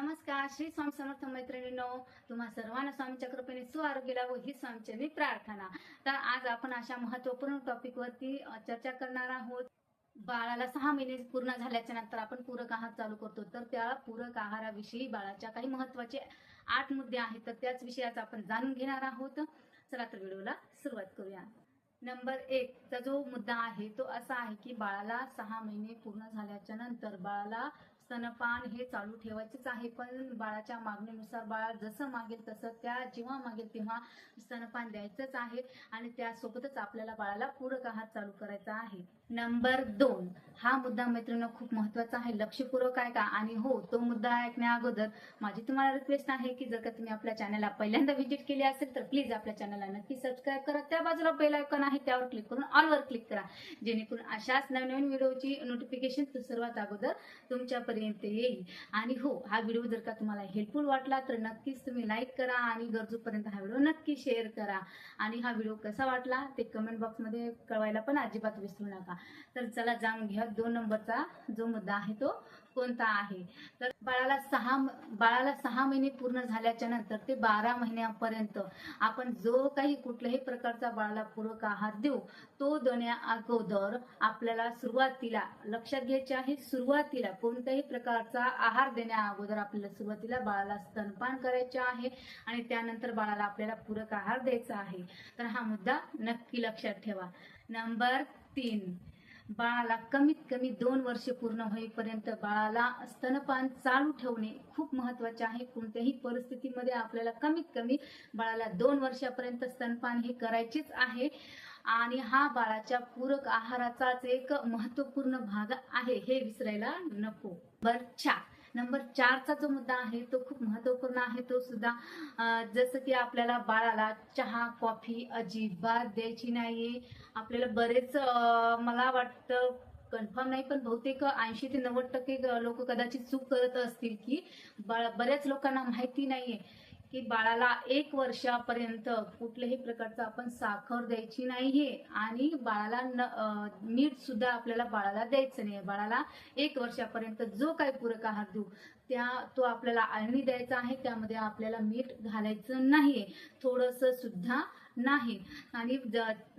नमस्कार श्री स्वामी समर्थ मैत्रिणींनो तुम्हा सर्वांना स्वामीच्या कृपेने सुआरोग्य लावो ही स्वामीचरणी प्रार्थना. तर आज आपण अशा महत्त्वपूर्ण टॉपिक वरती चर्चा करणार आहोत. बाळाला सहा महिने पूर्ण झाल्याच्यानंतर आपण पूरक आहार चालू करतो. तर त्या पूरक आहाराविषयी बाळाच्या काही महत्त्वाचे आठ मुद्दे आहेत तर त्याच विषयाचा आपण जाणून घेणार आहोत. चला तर व्हिडिओला सुरुवात करूया. नंबर एक चा जो मुद्दा आहे तो असा आहे की बाळाला सहा महिने पूर्ण झाल्याच्यानंतर बाळाला स्तनपान हे चालू ठेवायचेच आहे. पण बाळाच्या मागणीनुसार बाळ जसं मागेल तसं त्या जेव्हा मागेल तेव्हा स्तनपान द्यायचंच आहे. आणि त्यासोबतच आपल्याला बाळाला पूरक आहार चालू करायचा आहे. नंबर दोन. हा मुद्दा मैत्रिणी खूप महत्त्वाचा आहे. लक्षपूर्वक आहे का आणि हो तो मुद्दा ऐकण्या अगोदर माझी तुम्हाला रिक्वेस्ट आहे की जर का तुम्ही आपल्या चॅनलला पहिल्यांदा व्हिजिट केली असेल तर प्लीज आपल्या चॅनलला नक्की सबस्क्राईब करा. त्या बाजूला बेल आयकॉन आहे. त्यावर क्लिक करून ऑलवर क्लिक करा. जेणेकरून अशाच नवनवीन व्हिडिओची नोटिफिकेशन सर्वात अगोदर तुमच्या तुमच्यापर्यंत येईल. आणि हो हा व्हिडिओ जर का तुम्हाला हेल्पफुल वाटला तर नक्कीच तुम्ही लाईक करा आणि गरजूपर्यंत हा व्हिडिओ नक्की शेअर करा. आणि हा व्हिडिओ कसा वाटला ते कमेंट बॉक्समध्ये कळवायला पण अजिबात विसरू नका. तर चला जाणून घ्या दोन नंबरचा जो मुद्दा आहे तो. कोणता आहे? तर बाळाला सहा बाळाला सहा महिने पूर्ण झाल्याच्यानंतर ते बारा महिन्यापर्यंत आपण जो काही कुठल्याही प्रकारचा बाळाला पूरक आहार देऊ तो देण्या अगोदर आपल्याला सुरुवातीला लक्षात घ्यायचे आहे सुरुवातीला कोणत्याही प्रकारचा आहार देण्या अगोदर आपल्याला सुरुवातीला बाळाला स्तनपान करायचे आहे आणि त्यानंतर बाळाला आपल्याला पूरक आहार द्यायचा आहे. तर हा मुद्दा नक्की लक्षात ठेवा. नंबर तीन बाळाला कमीत कमी दोन वर्ष पूर्ण होईपर्यंत बाळाला स्तनपान चालू ठेवणे खूप महत्त्वाचे आहे. कोणत्याही परिस्थितीमध्ये आपल्याला कमीत कमी बाळाला दोन वर्षापर्यंत स्तनपान हे करायचेच आहे. आणि हा बाळाच्या पूरक आहाराचाच एक महत्त्वपूर्ण भाग आहे. हे विसरायला नको. बर चार. नंबर चारचा जो मुद्दा आहे तो खूप महत्त्वपूर्ण आहे. तो सुद्धा जसं की आपल्याला बाळाला चहा कॉफी अजिबात द्यायची नाहीये. आपल्याला बरेच मला वाटतं कन्फर्म नाही पण बहुतेक ऐंशी ते नव्वद टक्के लोक कदाचित चूक करत असतील की बऱ्याच लोकांना माहिती नाहीये. की बाळाला एक वर्षापर्यंत कुठल्याही प्रकारचं आपण साखर द्यायची नाहीये आणि बाळाला मीठ सुद्धा आपल्याला बाळाला द्यायचं नाही बाळाला एक वर्षापर्यंत जो काही पूरक आहार देऊ त्या तो आपल्याला आळणी द्यायचा आहे त्यामध्ये आपल्याला मीठ घालायचं नाहीये. थोडस सुद्धा नाही. आणि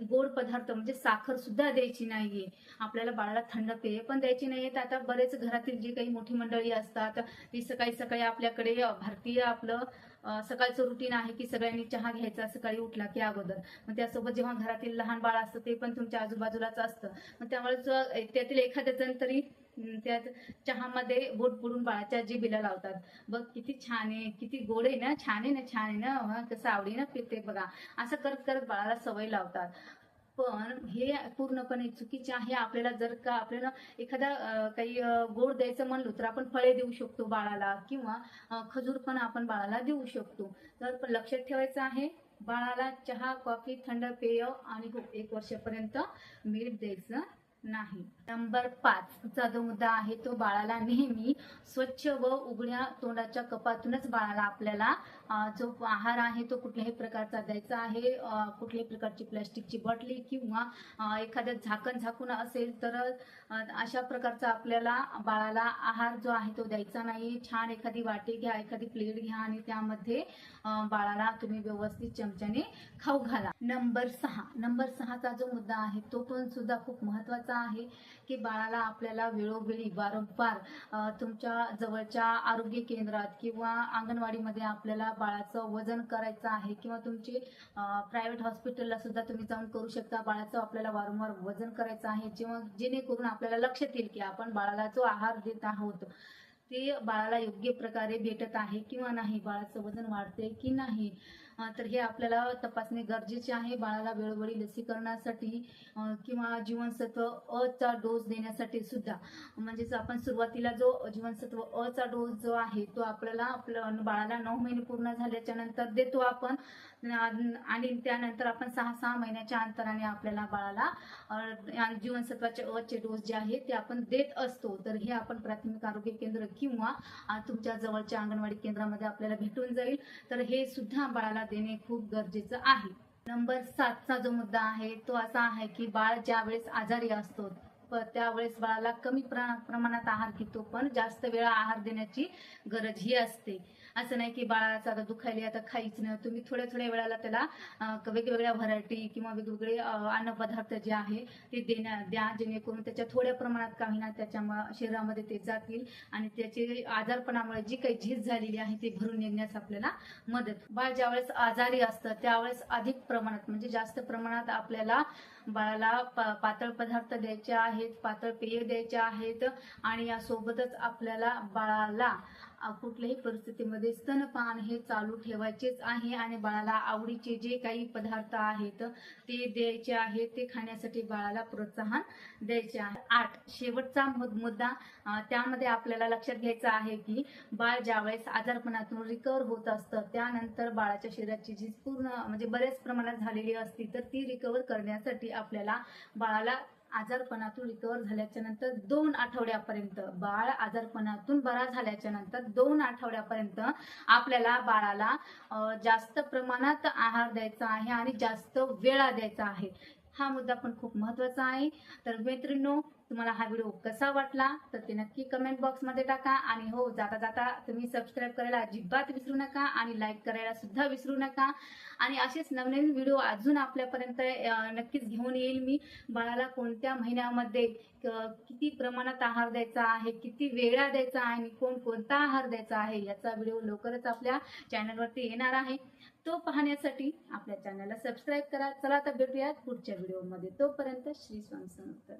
गोड पदार्थ म्हणजे साखर सुद्धा द्यायची नाहीये. आपल्याला बाळाला थंड पेय पण द्यायची नाहीये. तर आता बरेच घरातील जी काही मोठी मंडळी असतात ती सकाळी सकाळी आपल्याकडे भारतीय आपलं सकाळचं रुटीन आहे की सगळ्यांनी चहा घ्यायचा सकाळी उठला की अगोदर. मग त्यासोबत जेव्हा घरातील लहान बाळ असतं ते पण तुमच्या आजूबाजूलाच असतं. मग त्यामुळे त्यातील एखाद्या जण तरी त्या त्यात चहामध्ये बोट पुडून बाळाच्या जिबीला लावतात. बघ किती छान आहे किती गोड आहे ना छान आहे ना छान आहे ना कसं आवडी ना पिते बघा. असं करत करत बाळाला सवय लावतात. पण हे पूर्णपणे चुकीचे आहे. आपल्याला जर का आपल्याला एखादा काही गोड द्यायचं म्हणलो तर आपण फळे देऊ शकतो बाळाला किंवा खजूर पण आपण बाळाला देऊ शकतो. तर पण लक्षात ठेवायचं आहे बाळाला चहा कॉफी थंड पेय आणि हो, एक वर्षापर्यंत मीठ द्यायचं. नाही. नंबर पाच चा जो मुद्दा आहे तो बाळाला नेहमी स्वच्छ व उघड्या तोंडाच्या कपातूनच बाळाला आपल्याला जो आहार आहे तो कुठल्याही प्रकारचा द्यायचा आहे कुठल्याही प्रकारची प्लॅस्टिकची बॉटली किंवा एखाद्या झाकण झाकून असेल तर अशा प्रकारचा आपल्याला बाळाला आहार जो आहे तो द्यायचा नाही. छान एखादी वाटी घ्या एखादी प्लेट घ्या आणि त्यामध्ये बाळाला तुम्ही व्यवस्थित चमच्याने खाऊ घाला. नंबर सहा. नंबर सहाचा जो मुद्दा आहे तो पण सुद्धा खूप महत्त्वाचा आहे की बाळाला आपल्याला वेळोवेळी वारंवार तुमच्या जवळच्या आरोग्य केंद्रात किंवा अंगणवाडीमध्ये आपल्याला बाळाचं वजन करायचं आहे किंवा तुमचे प्रायव्हेट हॉस्पिटलला सुद्धा तुम्ही जाऊन करू शकता. बाळाचं आपल्याला वारंवार वजन करायचं आहे. जेव्हा जेणेकरून आपल्याला लक्षात येईल की आपण बाळाला जो आहार देत आहोत ते बाळाला योग्य प्रकारे भेटत आहे किंवा नाही बाळाचं वजन वाढते की नाही तर हे आपल्याला तपासणे गरजेचे आहे. बाळाला वेळोवेळी लसीकरणासाठी किंवा जीवनसत्व अ चा डोस देण्यासाठी सुद्धा. म्हणजेच आपण सुरुवातीला जो जीवनसत्व अ चा डोस जो आहे तो आपल्याला आपल्या बाळाला नऊ महिने पूर्ण झाल्याच्यानंतर देतो आपण. आणि त्यानंतर आपण सहा सहा महिन्याच्या अंतराने आपल्याला बाळाला जीवनसत्वाचे अचे डोस जे आहे ते आपण देत असतो. तर हे आपण प्राथमिक आरोग्य केंद्र किंवा तुमच्या जवळच्या अंगणवाडी केंद्रामध्ये आपल्याला भेटून जाईल. तर हे सुद्धा बाळाला देणे खूप गरजेचं आहे. नंबर सातचा जो मुद्दा आहे तो असा आहे की बाळ ज्या वेळेस आजारी असतो त्यावेळेस बाळाला कमी प्रमाणात आहार घेतो पण जास्त वेळा आहार देण्याची गरज ही असते. असं नाही की बाळाचं आता दुखायला आता खायच नाही. तुम्ही थोड्या थोड्या वेळाला त्याला वेगवेगळ्या व्हरायटी किंवा वेगवेगळे अन्नपदार्थ जे आहे ते देण्या द्या जेणेकरून त्याच्या थोड्या प्रमाणात का होईना त्याच्या शरीरामध्ये ते जातील आणि त्याचे आजारपणामुळे जी काही झीज झालेली आहे ती भरून येण्यास आपल्याला मदत. बाळ ज्यावेळेस आजारी असतं त्यावेळेस अधिक प्रमाणात म्हणजे जास्त प्रमाणात आपल्याला बाळाला पातळ पदार्थ द्यायचे आहेत पातळ पेय द्यायचे आहेत आणि यासोबतच आपल्याला बाळाला कुठल्याही परिस्थितीमध्ये स्तनपान हे चालू ठेवायचेच आहे आणि बाळाला आवडीचे जे काही पदार्थ आहेत ते द्यायचे आहेत ते खाण्यासाठी बाळाला प्रोत्साहन द्यायचे आहे. आठ शेवटचा मुद्दा त्यामध्ये आपल्याला लक्षात घ्यायचं आहे की बाळ ज्यावेळेस आजारपणातून रिकवर होत असतं त्यानंतर बाळाच्या शरीराची जी पूर्ण म्हणजे बऱ्याच प्रमाणात झालेली असती तर ती रिकवर करण्यासाठी आपल्याला बाळाला आजारपणातून रिकवर झाल्याच्यानंतर दोन आठवड्यापर्यंत बाळ आजारपणातून बरा झाल्याच्यानंतर दोन आठवड्यापर्यंत आपल्याला बाळाला जास्त प्रमाणात आहार द्यायचा आहे आणि जास्त वेळा द्यायचा आहे. हा मुद्दा पण खूप महत्त्वाचा आहे. तर मैत्रिणो तुम्हाला हा व्हिडिओ कसा वाटला? तर ते नक्की कमेंट बॉक्समध्ये टाका. आणि हो जाता जाता तुम्ही सबस्क्राईब करायला अजिबात विसरू नका आणि लाईक करायला सुद्धा विसरू नका. आणि असेच नवनवीन व्हिडिओ अजून आपल्यापर्यंत नक्कीच घेऊन येईल मी. बाळाला कोणत्या महिन्यामध्ये किती प्रमाणात आहार द्यायचा आहे किती वेळा द्यायचा आहे आणि कोण कोणता आहार द्यायचा आहे याचा व्हिडिओ लवकरच आपल्या चॅनलवरती येणार आहे. तो पाहण्यासाठी आपल्या चॅनलला सबस्क्राईब करा. चला आता भेटूयात पुढच्या व्हिडिओमध्ये तोपर्यंत श्री स्वामी समर्थ.